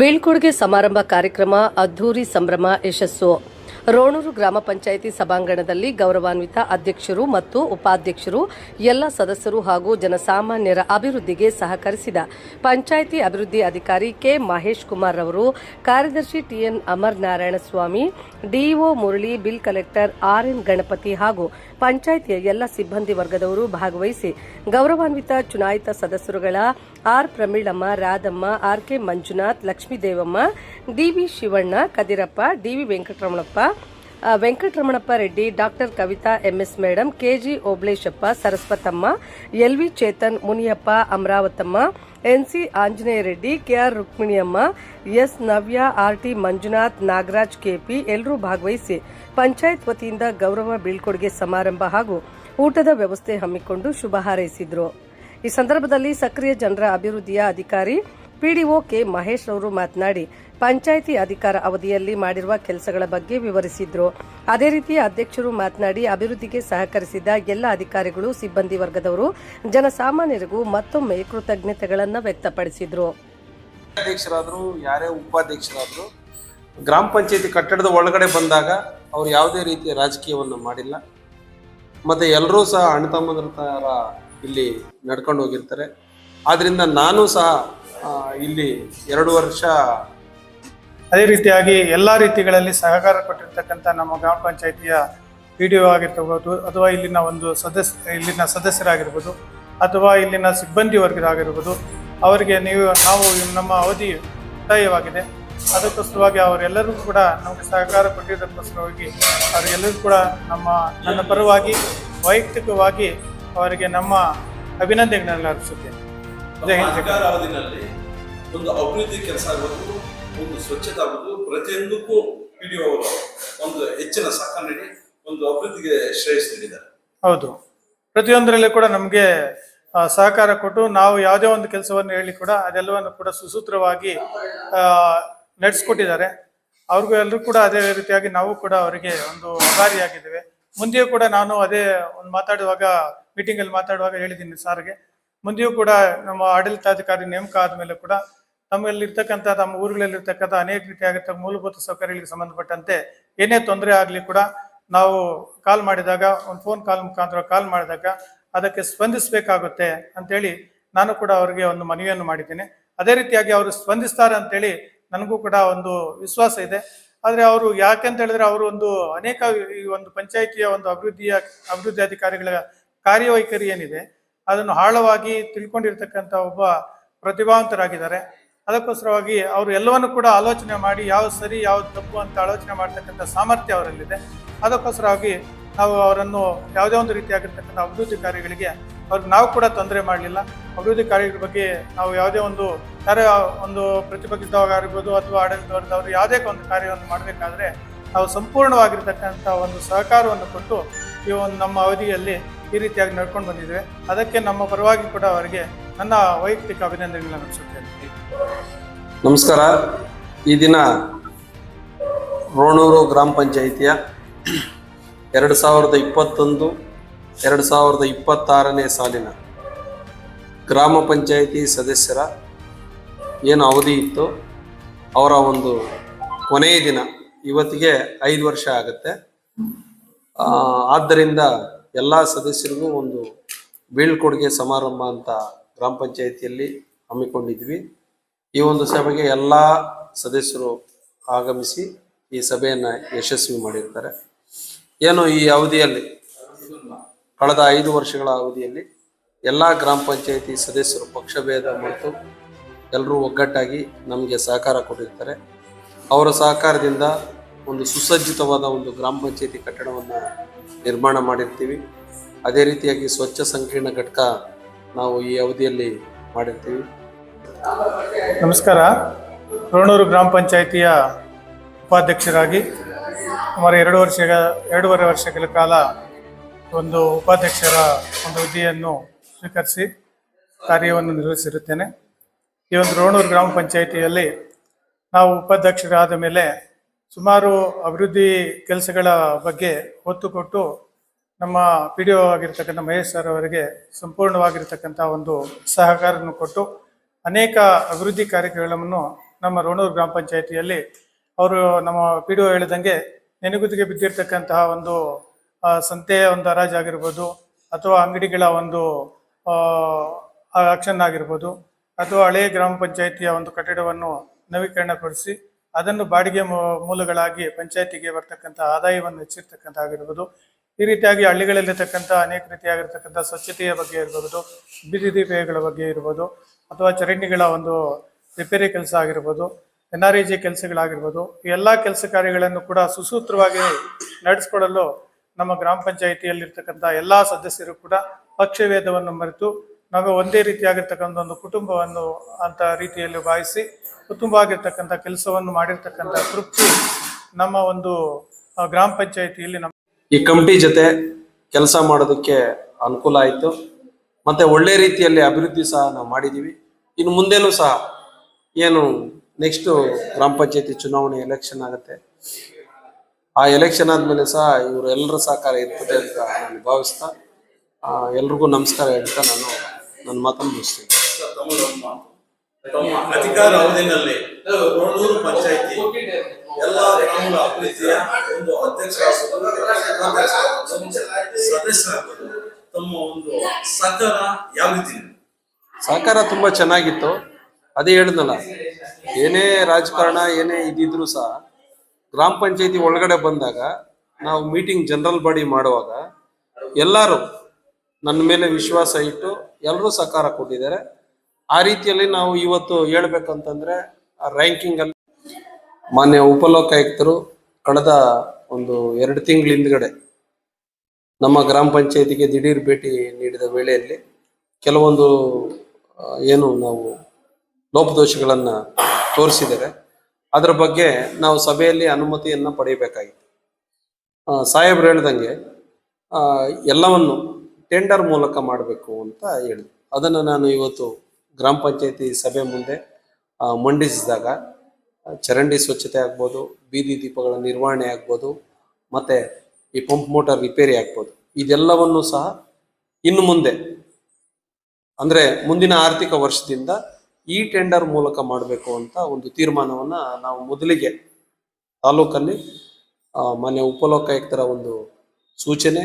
ಬೀಳ್ಕೊಡುಗೆ ಸಮಾರಂಭ ಕಾರ್ಯಕ್ರಮ ಅದ್ದೂರಿ ಸಂಭ್ರಮ ಯಶಸ್ಸು. ರೋಣೂರು ಗ್ರಾಮ ಪಂಚಾಯಿತಿ ಸಭಾಂಗಣದಲ್ಲಿ ಗೌರವಾನ್ವಿತ ಅಧ್ಯಕ್ಷರು ಮತ್ತು ಉಪಾಧ್ಯಕ್ಷರು, ಎಲ್ಲ ಸದಸ್ಯರು ಹಾಗೂ ಜನಸಾಮಾನ್ಯರ ಅಭಿವೃದ್ಧಿಗೆ ಸಹಕರಿಸಿದ ಪಂಚಾಯಿತಿ ಅಭಿವೃದ್ಧಿ ಅಧಿಕಾರಿ ಕೆ ಮಹೇಶ್ ಕುಮಾರ್ ಅವರು, ಕಾರ್ಯದರ್ಶಿ TN Amar Narayana Swamy DEO Murali, bill collector RN Ganapathi ಹಾಗೂ ಪಂಚಾಯಿತಿಯ ಎಲ್ಲ ಸಿಬ್ಬಂದಿ ವರ್ಗದವರು ಭಾಗವಹಿಸಿ ಗೌರವಾನ್ವಿತ ಚುನಾಯಿತ ಸದಸ್ಯರುಗಳ R Pramilamma, Radhamma, R K Manjunath Lakshmidevamma DV Shivanna, Kadirappa DV Venkataramanappa Venkataramanappa Reddy, doctor Kavitha MS madam KG Oblesappa Saraswathamma LV Chethan, Muniyappa, Amaravathamma NC Anjaneya Reddy KR Rukminiyamma, S Navya RT Manjunath, Nagaraj KP ಎಲ್ಲರೂ ಭಾಗವಹಿಸಿ ಪಂಚಾಯತ್ ವತಿಯಿಂದ ಗೌರವ ಬೀಳ್ಕೊಡುಗೆ ಸಮಾರಂಭ ಹಾಗೂ ಊಟದ ವ್ಯವಸ್ಥೆ ಹಮ್ಮಿಕೊಂಡು ಶುಭ ಹಾರೈಸಿದ್ರು. ಈ ಸಂದರ್ಭದಲ್ಲಿ ಸಕ್ರಿಯ ಜನರ ಅಭಿವೃದ್ಧಿಯ ಅಧಿಕಾರಿ ಪಿಡಿಒ ಕೆ ಮಹೇಶ್ ಅವರು ಮಾತನಾಡಿ, ಪಂಚಾಯಿತಿ ಅಧಿಕಾರ ಅವಧಿಯಲ್ಲಿ ಮಾಡಿರುವ ಕೆಲಸಗಳ ಬಗ್ಗೆ ವಿವರಿಸಿದ್ರು. ಅದೇ ರೀತಿ ಅಧ್ಯಕ್ಷರು ಮಾತನಾಡಿ, ಅಭಿವೃದ್ಧಿಗೆ ಸಹಕರಿಸಿದ ಎಲ್ಲ ಅಧಿಕಾರಿಗಳು, ಸಿಬ್ಬಂದಿ ವರ್ಗದವರು, ಜನಸಾಮಾನ್ಯರಿಗೂ ಮತ್ತೊಮ್ಮೆ ಕೃತಜ್ಞತೆಗಳನ್ನು ವ್ಯಕ್ತಪಡಿಸಿದ್ರು. ಅಧ್ಯಕ್ಷರಾದ್ರು, ಯಾರೇ ಉಪಾಧ್ಯಕ್ಷರಾದ್ರು, ಗ್ರಾಮ ಪಂಚಾಯತಿ ಕಟ್ಟಡದ ಒಳಗಡೆ ಬಂದಾಗ ಅವರು ಯಾವುದೇ ರೀತಿಯ ರಾಜಕೀಯವನ್ನು ಮಾಡಿಲ್ಲ. ಮತ್ತೆ ಎಲ್ಲರೂ ಸಹ ಅಣ್ಣ ತಮ್ಮಂದ್ರ ಇಲ್ಲಿ ನಡ್ಕೊಂಡು ಹೋಗಿರ್ತಾರೆ. ಆದ್ರಿಂದ ನಾನು ಸಹ ಇಲ್ಲಿ ಎರಡು ವರ್ಷ ಅದೇ ರೀತಿಯಾಗಿ ಎಲ್ಲ ರೀತಿಗಳಲ್ಲಿ ಸಹಕಾರ ಕೊಟ್ಟಿರ್ತಕ್ಕಂಥ ನಮ್ಮ ಗ್ರಾಮ ಪಂಚಾಯಿತಿಯ ಪಿ ಡಿ ಒ ಆಗಿರ್ಬೋದು, ಅಥವಾ ಇಲ್ಲಿನ ಒಂದು ಸದಸ್ಯ ಇಲ್ಲಿನ ಸದಸ್ಯರಾಗಿರ್ಬೋದು, ಅಥವಾ ಇಲ್ಲಿನ ಸಿಬ್ಬಂದಿ ವರ್ಗರಾಗಿರ್ಬೋದು, ಅವರಿಗೆ ನೀವು, ನಾವು ನಮ್ಮ ಅವಧಿ ಮುಕ್ತಾಯವಾಗಿದೆ. ಅದಕ್ಕೋಸ್ಕರವಾಗಿ ಅವರೆಲ್ಲರಿಗೂ ಕೂಡ ನಮಗೆ ಸಹಕಾರ ಕೊಟ್ಟಿದ್ದಕ್ಕೋಸ್ಕರವಾಗಿ ಅವರಿಗೆಲ್ಲರೂ ಕೂಡ ನಮ್ಮ, ನನ್ನ ಪರವಾಗಿ ವೈಯಕ್ತಿಕವಾಗಿ ಅವರಿಗೆ ನಮ್ಮ ಅಭಿನಂದನೆಗಳನ್ನು ಅರ್ಪಿಸುತ್ತೇನೆ. ಜೈ ಹಿಂದ್. ಅವಧಿನಲ್ಲಿ ಒಂದು ಅಭಿವೃದ್ಧಿ ಕೆಲಸ ಆಗಬಹುದು ಒಂದು ಸ್ವಚ್ಛತೆ ಆಗಬಹುದು ಪ್ರತಿಯೊಂದಕ್ಕೂ ಪಿ ಅವರು ಒಂದು ಹೆಚ್ಚಿನ ಸಹಕಾರ ನೀಡಿ ಒಂದು ಅಭಿವೃದ್ಧಿಗೆ ಶ್ರೇಯಸ್ ನೀಡಿದ್ದಾರೆ. ಹೌದು. ಪ್ರತಿಯೊಂದರಲ್ಲಿ ಕೂಡ ನಮಗೆ ಸಹಕಾರ ಕೊಟ್ಟು ನಾವು ಯಾವುದೇ ಒಂದು ಕೆಲಸವನ್ನು ಹೇಳಿ ಕೂಡ ಅದೆಲ್ಲವನ್ನು ಕೂಡ ಸುಸೂತ್ರವಾಗಿ ನಡೆಸ್ಕೊಟ್ಟಿದ್ದಾರೆ. ಅವ್ರಿಗೂ ಎಲ್ಲರೂ ಕೂಡ ಅದೇ ರೀತಿಯಾಗಿ ನಾವು ಕೂಡ ಅವರಿಗೆ ಒಂದು ಆಭಾರಿಯಾಗಿದ್ದೇವೆ ಮುಂದೆಯೂ ಕೂಡ ನಾನು ಅದೇ ಒಂದು ಮಾತಾಡುವಾಗ ಮೀಟಿಂಗಲ್ಲಿ ಮಾತಾಡುವಾಗ ಹೇಳಿದ್ದೀನಿ ಸಾರ್ಗೆ. ಮುಂದೆಯೂ ಕೂಡ ನಮ್ಮ ಆಡಳಿತಾಧಿಕಾರಿ ನೇಮಕ ಆದಮೇಲೆ ಕೂಡ ತಮ್ಮಲ್ಲಿರ್ತಕ್ಕಂಥ, ತಮ್ಮ ಊರುಗಳಲ್ಲಿರ್ತಕ್ಕಂಥ ಅನೇಕ ರೀತಿಯಾಗಿರ್ತಕ್ಕ ಮೂಲಭೂತ ಸೌಕರ್ಯಗಳಿಗೆ ಸಂಬಂಧಪಟ್ಟಂತೆ ಏನೇ ತೊಂದರೆ ಆಗಲಿ ಕೂಡ ನಾವು ಕಾಲ್ ಮಾಡಿದಾಗ, ಒಂದು ಫೋನ್ ಕಾಲ್ ಮುಖಾಂತರ ಕಾಲ್ ಮಾಡಿದಾಗ ಅದಕ್ಕೆ ಸ್ಪಂದಿಸಬೇಕಾಗುತ್ತೆ ಅಂತೇಳಿ ನಾನು ಕೂಡ ಅವರಿಗೆ ಒಂದು ಮನವಿಯನ್ನು ಮಾಡಿದ್ದೇನೆ. ಅದೇ ರೀತಿಯಾಗಿ ಅವರು ಸ್ಪಂದಿಸ್ತಾರೆ ಅಂತೇಳಿ ನನಗೂ ಕೂಡ ಒಂದು ವಿಶ್ವಾಸ ಇದೆ. ಆದರೆ ಅವರು ಯಾಕೆಂತ ಹೇಳಿದ್ರೆ ಅವರು ಒಂದು ಅನೇಕ ಈ ಒಂದು ಪಂಚಾಯಿತಿಯ ಒಂದು ಅಭಿವೃದ್ಧಿಯ ಅಭಿವೃದ್ಧಿ ಅಧಿಕಾರಿಗಳ ಕಾರ್ಯವೈಖರಿ ಏನಿದೆ, ಅದನ್ನು ಆಳವಾಗಿ ತಿಳ್ಕೊಂಡಿರ್ತಕ್ಕಂಥ ಒಬ್ಬ ಪ್ರತಿಭಾವಂತರಾಗಿದ್ದಾರೆ. ಅದಕ್ಕೋಸ್ಕರವಾಗಿ ಅವರು ಎಲ್ಲವನ್ನು ಕೂಡ ಆಲೋಚನೆ ಮಾಡಿ ಯಾವ್ದು ಸರಿ ಯಾವ್ದು ತಪ್ಪು ಅಂತ ಆಲೋಚನೆ ಮಾಡ್ತಕ್ಕಂಥ ಸಾಮರ್ಥ್ಯ ಅವರಲ್ಲಿದೆ. ಅದಕ್ಕೋಸ್ಕರವಾಗಿ ನಾವು ಅವರನ್ನು ಯಾವುದೇ ಒಂದು ರೀತಿಯಾಗಿರ್ತಕ್ಕಂಥ ಅಭಿವೃದ್ಧಿ ಕಾರ್ಯಗಳಿಗೆ ಅವ್ರಿಗೆ ನಾವು ಕೂಡ ತೊಂದರೆ ಮಾಡಲಿಲ್ಲ. ಅಭಿವೃದ್ಧಿ ಕಾರ್ಯಗಳ ಬಗ್ಗೆ ನಾವು ಯಾವುದೇ ಒಂದು ಯಾರೇ ಒಂದು ಪ್ರತಿಪಕ್ಷದವಾಗ ಆಗಿರ್ಬೋದು ಅಥವಾ ಆಡಳಿತವರ್ಗದವರು ಯಾವುದೇ ಒಂದು ಕಾರ್ಯವನ್ನು ಮಾಡಬೇಕಾದ್ರೆ ನಾವು ಸಂಪೂರ್ಣವಾಗಿರ್ತಕ್ಕಂಥ ಒಂದು ಸಹಕಾರವನ್ನು ಕೊಟ್ಟು ಈ ಒಂದು ನಮ್ಮ ಅವಧಿಯಲ್ಲಿ ಈ ರೀತಿಯಾಗಿ ನಡ್ಕೊಂಡು ಬಂದಿದ್ದೇವೆ. ಅದಕ್ಕೆ ನಮ್ಮ ಪರವಾಗಿ ಕೂಡ ಅವರಿಗೆ ನನ್ನ ವೈಯಕ್ತಿಕ ಅಭಿನಂದನೆಗಳನ್ನು ನಡೆಸುತ್ತೇನೆ ನಮಸ್ಕಾರ. ಈ ದಿನ ರೋಣೂರು ಗ್ರಾಮ ಪಂಚಾಯಿತಿಯ ಎರಡು ಸಾವಿರದ ಇಪ್ಪತ್ತೊಂದು, ಎರಡು ಸಾವಿರದ ಇಪ್ಪತ್ತಾರನೇ ಸಾಲಿನ ಗ್ರಾಮ ಪಂಚಾಯಿತಿ ಸದಸ್ಯರ ಏನು ಅವಧಿ ಇತ್ತು ಅವರ ಒಂದು ಕೊನೆಯ ದಿನ ಇವತ್ತಿಗೆ ಐದು ವರ್ಷ ಆಗುತ್ತೆ. ಆದ್ದರಿಂದ ಎಲ್ಲ ಸದಸ್ಯರಿಗೂ ಒಂದು ಬೀಳ್ಕೊಡುಗೆ ಸಮಾರಂಭ ಅಂತ ಗ್ರಾಮ ಪಂಚಾಯಿತಿಯಲ್ಲಿ ಹಮ್ಮಿಕೊಂಡಿದ್ವಿ. ಈ ಒಂದು ಸಭೆಗೆ ಎಲ್ಲ ಸದಸ್ಯರು ಆಗಮಿಸಿ ಈ ಸಭೆಯನ್ನು ಯಶಸ್ವಿ ಮಾಡಿರ್ತಾರೆ. ಏನು ಈ ಅವಧಿಯಲ್ಲಿ, ಕಳೆದ ಐದು ವರ್ಷಗಳ ಅವಧಿಯಲ್ಲಿ ಎಲ್ಲ ಗ್ರಾಮ ಪಂಚಾಯಿತಿ ಸದಸ್ಯರು ಪಕ್ಷಭೇದ ಮತ್ತು ಎಲ್ಲರೂ ಒಗ್ಗಟ್ಟಾಗಿ ನಮಗೆ ಸಹಕಾರ ಕೊಟ್ಟಿರ್ತಾರೆ. ಅವರ ಸಹಕಾರದಿಂದ ಒಂದು ಸುಸಜ್ಜಿತವಾದ ಒಂದು ಗ್ರಾಮ ಪಂಚಾಯಿತಿ ಕಟ್ಟಡವನ್ನು ನಿರ್ಮಾಣ ಮಾಡಿರ್ತೀವಿ. ಅದೇ ರೀತಿಯಾಗಿ ಸ್ವಚ್ಛ ಸಂಕೀರ್ಣ ಘಟಕ ನಾವು ಈ ಅವಧಿಯಲ್ಲಿ ಮಾಡಿರ್ತೀವಿ. ನಮಸ್ಕಾರ. ರೋಣೂರು ಗ್ರಾಮ ಪಂಚಾಯಿತಿಯ ಉಪಾಧ್ಯಕ್ಷರಾಗಿ ಸುಮಾರು ಎರಡು ವರ್ಷ ಎರಡೂವರೆ ವರ್ಷಗಳ ಕಾಲ ಒಂದು ಉಪಾಧ್ಯಕ್ಷರ ಒಂದು ಹುದ್ದೆಯನ್ನು ಸ್ವೀಕರಿಸಿ ಕಾರ್ಯವನ್ನು ನಿರ್ವಹಿಸಿರುತ್ತೇನೆ. ಈ ಒಂದು ರೋಣೂರು ಗ್ರಾಮ ಪಂಚಾಯಿತಿಯಲ್ಲಿ ನಾವು ಉಪಾಧ್ಯಕ್ಷರಾದ ಮೇಲೆ ಸುಮಾರು ಅಭಿವೃದ್ಧಿ ಕೆಲಸಗಳ ಬಗ್ಗೆ ಒತ್ತು ಕೊಟ್ಟು ನಮ್ಮ ಪಿ ಡಿ ಒ ಆಗಿರ್ತಕ್ಕಂಥ ಮಹೇಶ್ ಸರ್ ಅವರಿಗೆ ಸಂಪೂರ್ಣವಾಗಿರ್ತಕ್ಕಂಥ ಒಂದು ಸಹಕಾರವನ್ನು ಕೊಟ್ಟು ಅನೇಕ ಅಭಿವೃದ್ಧಿ ಕಾರ್ಯಕ್ರಮಗಳನ್ನು ನಮ್ಮ ರೋಣೂರು ಗ್ರಾಮ ಪಂಚಾಯಿತಿಯಲ್ಲಿ ಅವರು ನಮ್ಮ ಪಿ ಡಿ ಒ ಹೇಳಿದಂಗೆ ನೆನೆಗುದಿಗೆ ಬಿದ್ದಿರ್ತಕ್ಕಂತಹ ಒಂದು ಸಂತೆಯ ಒಂದು ಹರಾಜು ಆಗಿರ್ಬೋದು ಅಥವಾ ಅಂಗಡಿಗಳ ಒಂದು ಆಕ್ಷನ್ ಆಗಿರ್ಬೋದು ಅಥವಾ ಹಳೆಯ ಗ್ರಾಮ ಪಂಚಾಯಿತಿಯ ಒಂದು ಕಟ್ಟಡವನ್ನು ನವೀಕರಣಗೊಳಿಸಿ ಅದನ್ನು ಬಾಡಿಗೆ ಮೂಲಗಳಾಗಿ ಪಂಚಾಯತಿಗೆ ಬರ್ತಕ್ಕಂಥ ಆದಾಯವನ್ನು ಹೆಚ್ಚಿರ್ತಕ್ಕಂಥ ಆಗಿರ್ಬೋದು ಈ ರೀತಿಯಾಗಿ ಹಳ್ಳಿಗಳಲ್ಲಿರ್ತಕ್ಕಂಥ ಅನೇಕ ರೀತಿಯಾಗಿರ್ತಕ್ಕಂಥ ಸ್ವಚ್ಛತೆಯ ಬಗ್ಗೆ ಇರ್ಬೋದು ಬೀದಿ ದೀಪಗಳ ಬಗ್ಗೆ ಇರ್ಬೋದು, ಅಥವಾ ಚರಂಡಿಗಳ ಒಂದು ರಿಪೇರಿ ಕೆಲಸ ಆಗಿರ್ಬೋದು, ಎನ್ ಆರ್ ಇ ಜಿ ಕೆಲಸಗಳಾಗಿರ್ಬೋದು ಎಲ್ಲ ಕೆಲಸ ಕಾರ್ಯಗಳನ್ನು ಕೂಡ ಸುಸೂತ್ರವಾಗಿ ನಡೆಸ್ಕೊಳ್ಳಲು ನಮ್ಮ ಗ್ರಾಮ ಪಂಚಾಯಿತಿಯಲ್ಲಿರ್ತಕ್ಕಂಥ ಎಲ್ಲ ಸದಸ್ಯರು ಕೂಡ ಪಕ್ಷಭೇದವನ್ನು ಮರೆತು ನಾವು ಒಂದೇ ರೀತಿಯಾಗಿರ್ತಕ್ಕಂಥ ಒಂದು ಕುಟುಂಬವನ್ನು ಅಂತ ರೀತಿಯಲ್ಲಿ ಭಾವಿಸಿ ಕುಟುಂಬವಾಗಿರ್ತಕ್ಕಂಥ ಕೆಲಸವನ್ನು ಮಾಡಿರ್ತಕ್ಕಂಥ ತೃಪ್ತಿ ನಮ್ಮ ಒಂದು ಗ್ರಾಮ ಪಂಚಾಯಿತಿಯಲ್ಲಿ ನಮ್ಮ ಈ ಕಮಿಟಿ ಜೊತೆ ಕೆಲಸ ಮಾಡೋದಕ್ಕೆ ಅನುಕೂಲ ಆಯಿತು. ಮತ್ತೆ ಒಳ್ಳೆ ರೀತಿಯಲ್ಲಿ ಅಭಿವೃದ್ಧಿ ಸಹ ನಾವು ಮಾಡಿದ್ದೀವಿ. ಇನ್ನು ಮುಂದೆನೂ ಸಹ ಏನು ನೆಕ್ಸ್ಟು ಗ್ರಾಮ ಪಂಚಾಯತಿ ಚುನಾವಣೆ ಎಲೆಕ್ಷನ್ ಆಗುತ್ತೆ. ಆ ಎಲೆಕ್ಷನ್ ಆದಮೇಲೆ ಸಹ ಇವರು ಎಲ್ಲರ ಸಹಕಾರ ಇರ್ತದೆ ಅಂತ ನಾನು ಭಾವಿಸ್ತಾ ಎಲ್ರಿಗೂ ನಮಸ್ಕಾರ ಹೇಳ್ತಾ ನಾನು ನನ್ನ ಮಾತನ್ನು ಮುಗಿಸ್ತೀನಿ. ಅಧಿಕಾರ ಅವಧಿನಲ್ಲಿ ರೋಣೂರು ಪಂಚಾಯಿತಿ ಎಲ್ಲ ಗ್ರಾಮಗಳ ಅಭಿವೃದ್ಧಿಯ ಒಂದು ಅಧ್ಯಕ್ಷ ಸದಸ್ಯರ ತಮ್ಮ ಒಂದು ಸಹಕಾರ ಯಾವ ರೀತಿ? ಸಹಕಾರ ತುಂಬಾ ಚೆನ್ನಾಗಿತ್ತು. ಅದೇ ಹೇಳಿದ್ನಲ್ಲ ಏನೇ ರಾಜಕಾರಣ ಏನೇ ಇದಿದ್ರು ಸಹ ಗ್ರಾಮ ಪಂಚಾಯತಿ ಒಳಗಡೆ ಬಂದಾಗ ನಾವು ಮೀಟಿಂಗ್ ಜನರಲ್ ಬಾಡಿ ಮಾಡುವಾಗ ಎಲ್ಲರೂ ನನ್ನ ಮೇಲೆ ವಿಶ್ವಾಸ ಇಟ್ಟು ಎಲ್ಲರೂ ಸಹಕಾರ ಕೊಟ್ಟಿದ್ದಾರೆ. ಆ ರೀತಿಯಲ್ಲಿ ನಾವು ಇವತ್ತು ಹೇಳ್ಬೇಕಂತಂದ್ರೆ ರ್ಯಾಂಕಿಂಗ್ ಅಲ್ಲಿ ಮಾನ್ಯ ಉಪಲೋಕಾಯುಕ್ತರು ಕಳೆದ ಒಂದು ಎರಡು ತಿಂಗಳ ಹಿಂದ್ಗಡೆ ನಮ್ಮ ಗ್ರಾಮ ಪಂಚಾಯತಿಗೆ ದಿಢೀರ್ ಭೇಟಿ ನೀಡಿದ ವೇಳೆಯಲ್ಲಿ ಕೆಲವೊಂದು ಏನು ನಾವು ಲೋಪದೋಷಗಳನ್ನು ತೋರಿಸಿದರೆ ಅದರ ಬಗ್ಗೆ ನಾವು ಸಭೆಯಲ್ಲಿ ಅನುಮತಿಯನ್ನ ಪಡೆಯಬೇಕಾಗಿತ್ತು. ಸಾಹೇಬ್ರು ಹೇಳ್ದಂಗೆ ಎಲ್ಲವನ್ನು ಟೆಂಡರ್ ಮೂಲಕ ಮಾಡಬೇಕು ಅಂತ ಹೇಳಿದ್ರು. ಅದನ್ನು ನಾನು ಇವತ್ತು ಗ್ರಾಮ ಪಂಚಾಯತಿ ಸಭೆ ಮುಂದೆ ಮಂಡಿಸಿದಾಗ ಚರಂಡಿ ಸ್ವಚ್ಛತೆ ಆಗ್ಬೋದು, ಬೀದಿ ದೀಪಗಳ ನಿರ್ವಹಣೆ ಆಗ್ಬೋದು, ಮತ್ತು ಈ ಪಂಪ್ ಮೋಟಾರ್ ರಿಪೇರಿ ಆಗ್ಬೋದು. ಇದೆಲ್ಲವನ್ನು ಸಹ ಇನ್ನು ಮುಂದೆ, ಅಂದರೆ ಮುಂದಿನ ಆರ್ಥಿಕ ವರ್ಷದಿಂದ ಈ ಟೆಂಡರ್ ಮೂಲಕ ಮಾಡಬೇಕು ಅಂತ ಒಂದು ತೀರ್ಮಾನವನ್ನು ನಾವು ಮೊದಲಿಗೆ ತಾಲೂಕಲ್ಲಿ ಮಾನ್ಯ ಉಪಲೋಕಾಯುಕ್ತರ ಒಂದು ಸೂಚನೆ,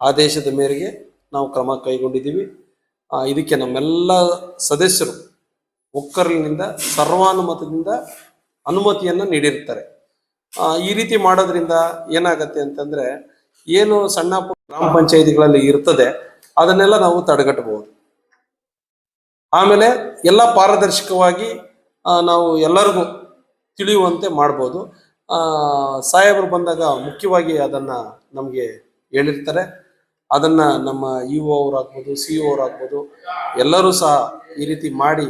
ಆದೇಶದ ಮೇರೆಗೆ ನಾವು ಕ್ರಮ ಕೈಗೊಂಡಿದ್ದೀವಿ. ಇದಕ್ಕೆ ನಮ್ಮೆಲ್ಲ ಸದಸ್ಯರು ಒಕ್ಕರ್ಲಿನಿಂದ, ಸರ್ವಾನುಮತದಿಂದ ಅನುಮತಿಯನ್ನ ನೀಡಿರ್ತಾರೆ ಈ ರೀತಿ ಮಾಡೋದ್ರಿಂದ ಏನಾಗತ್ತೆ ಅಂತಂದ್ರೆ, ಏನು ಸಣ್ಣ ಗ್ರಾಮ ಪಂಚಾಯಿತಿಗಳಲ್ಲಿ ಇರ್ತದೆ, ಅದನ್ನೆಲ್ಲ ನಾವು ತಡೆಗಟ್ಟಬಹುದು. ಆಮೇಲೆ ಎಲ್ಲ ಪಾರದರ್ಶಕವಾಗಿ ನಾವು ಎಲ್ಲರಿಗೂ ತಿಳಿಯುವಂತೆ ಮಾಡ್ಬೋದು. ಸಾಹೇಬರು ಬಂದಾಗ ಮುಖ್ಯವಾಗಿ ಅದನ್ನ ನಮಗೆ ಹೇಳಿರ್ತಾರೆ. ಅದನ್ನ ನಮ್ಮ ಇ ಒ ಅವರಾಗ್ಬೋದು ಸಿ ಒ ಅವರಾಗ್ಬೋದು ಎಲ್ಲರೂ ಸಹ ಈ ರೀತಿ ಮಾಡಿ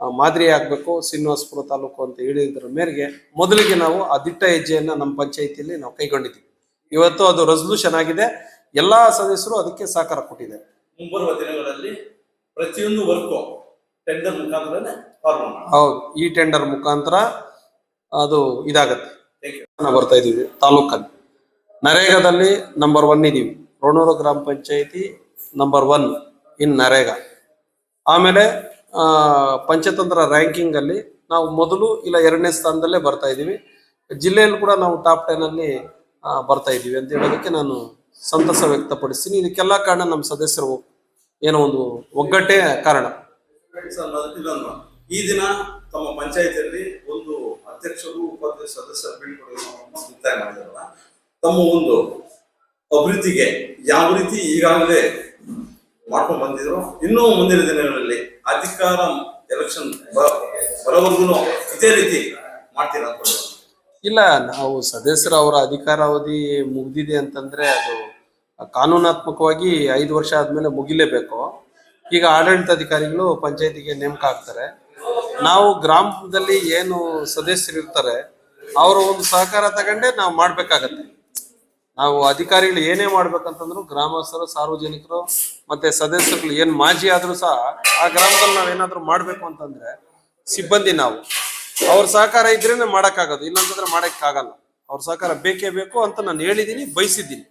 ಮಾದರಿ ಆಗ್ಬೇಕು. ಶ್ರೀನಿವಾಸಪುರ ತಾಲೂಕು ಅಂತ ಹೇಳಿದ್ರ ಮೇರೆಗೆ ಮೊದಲಿಗೆ ನಾವು ಆ ದಿಟ್ಟ ಹೆಜ್ಜೆಯನ್ನ ನಮ್ಮ ಪಂಚಾಯಿತಿಯಲ್ಲಿ ನಾವು ಕೈಗೊಂಡಿದ್ದೀವಿ. ಇವತ್ತು ಅದು ರೆಸಲ್ಯೂಷನ್ ಆಗಿದೆ. ಎಲ್ಲಾ ಸದಸ್ಯರು ಅದಕ್ಕೆ ಸಹಕಾರ ಕೊಟ್ಟಿದೆ ಮುಂಬರುವ ದಿನಗಳಲ್ಲಿ ಪ್ರತಿಯೊಂದು ವರ್ಕು ಟೆಂಡರ್ ಮುಖಾಂತರ ಹೌದು ಈ ಟೆಂಡರ್ ಮುಖಾಂತರ ಅದು ಇದಾಗತ್ತೆ. ಬರ್ತಾ ಇದೀವಿ ತಾಲೂಕಲ್ಲಿ. ನರೇಗಾದಲ್ಲಿ ನಂಬರ್ ಒನ್ ಇದೀವಿ ರೋಣೂರು ಗ್ರಾಮ panchayat number one in NREGA. ಆಮೇಲೆ ಪಂಚತಂತ್ರ ರ್ಯಾಂಕಿಂಗ್ ಅಲ್ಲಿ ನಾವು ಮೊದಲು ಇಲ್ಲ ಎರಡನೇ ಸ್ಥಾನದಲ್ಲೇ ಬರ್ತಾ ಇದ್ದೀವಿ. ಜಿಲ್ಲೆಯಲ್ಲಿ ಕೂಡ ನಾವು ಟಾಪ್ ಟೆನ್ ಅಲ್ಲಿ ಬರ್ತಾ ಇದ್ದೀವಿ ಅಂತ ಹೇಳೋದಕ್ಕೆ ನಾನು ಸಂತಸ ವ್ಯಕ್ತಪಡಿಸ್ತೀನಿ. ಇದಕ್ಕೆಲ್ಲ ಕಾರಣ ನಮ್ಮ ಸದಸ್ಯರು ಏನೋ ಒಂದು ಒಗ್ಗಟ್ಟೆ ಕಾರಣ. ಈ ದಿನ ತಮ್ಮ ಪಂಚಾಯತಿಯಲ್ಲಿ ಒಂದು ಅಧ್ಯಕ್ಷರು, ಉಪಾಧ್ಯಕ್ಷ, ಸದಸ್ಯರು ಮಾಡಿದಾರಲ್ಲ ತಮ್ಮ ಒಂದು ಅಭಿವೃದ್ಧಿಗೆ ಯಾವ ರೀತಿ ಈಗಾಗಲೇ ಮಾಡ್ಕೊಂಡು ಬಂದಿದ್ರು ಇನ್ನೂ ಮುಂದಿನ ದಿನಗಳಲ್ಲಿ ಅಧಿಕಾರ ಎಲೆಕ್ಷನ್ ಬರೋವರೆಗೂ ಇದೇ ರೀತಿ ಮಾಡ್ತೀರಾ ಇಲ್ಲ, ನಾವು ಸದಸ್ಯರ ಅವರ ಅಧಿಕಾರಾವಧಿ ಮುಗ್ದಿದೆ ಅಂತಂದ್ರೆ ಅದು ಕಾನೂನಾತ್ಮಕವಾಗಿ ಐದು ವರ್ಷ ಆದ್ಮೇಲೆ ಮುಗಿಲೇಬೇಕು. ಈಗ ಆಡಳಿತಾಧಿಕಾರಿಗಳು ಪಂಚಾಯತಿಗೆ ನೇಮಕ ಆಗ್ತಾರೆ. ನಾವು ಗ್ರಾಮದಲ್ಲಿ ಏನು ಸದಸ್ಯರು ಇರ್ತಾರೆ ಅವರ ಒಂದು ಸಹಕಾರ ತಗೊಂಡೆ ನಾವು ಮಾಡ್ಬೇಕಾಗತ್ತೆ. ನಾವು ಅಧಿಕಾರಿಗಳು ಏನೇ ಮಾಡ್ಬೇಕಂತಂದ್ರು ಗ್ರಾಮಸ್ಥರು, ಸಾರ್ವಜನಿಕರು ಮತ್ತೆ ಸದಸ್ಯರುಗಳು ಏನ್ ಮಾಜಿ ಆದ್ರೂ ಸಹ ಆ ಗ್ರಾಮದಲ್ಲಿ ನಾವೇನಾದ್ರೂ ಮಾಡ್ಬೇಕು ಅಂತಂದ್ರೆ ಸಿಬ್ಬಂದಿ ನಾವು. ಅವ್ರ ಸಹಕಾರ ಇದ್ರೇನೆ ಮಾಡಕ್ಕಾಗೋದು, ಇಲ್ಲಾಂತಂದ್ರೆ ಮಾಡಕ್ಕಾಗಲ್ಲ. ಅವ್ರ ಸಹಕಾರ ಬೇಕೇ ಬೇಕು ಅಂತ ನಾನು ಹೇಳಿದೀನಿ, ಬಯಸಿದ್ದೀನಿ.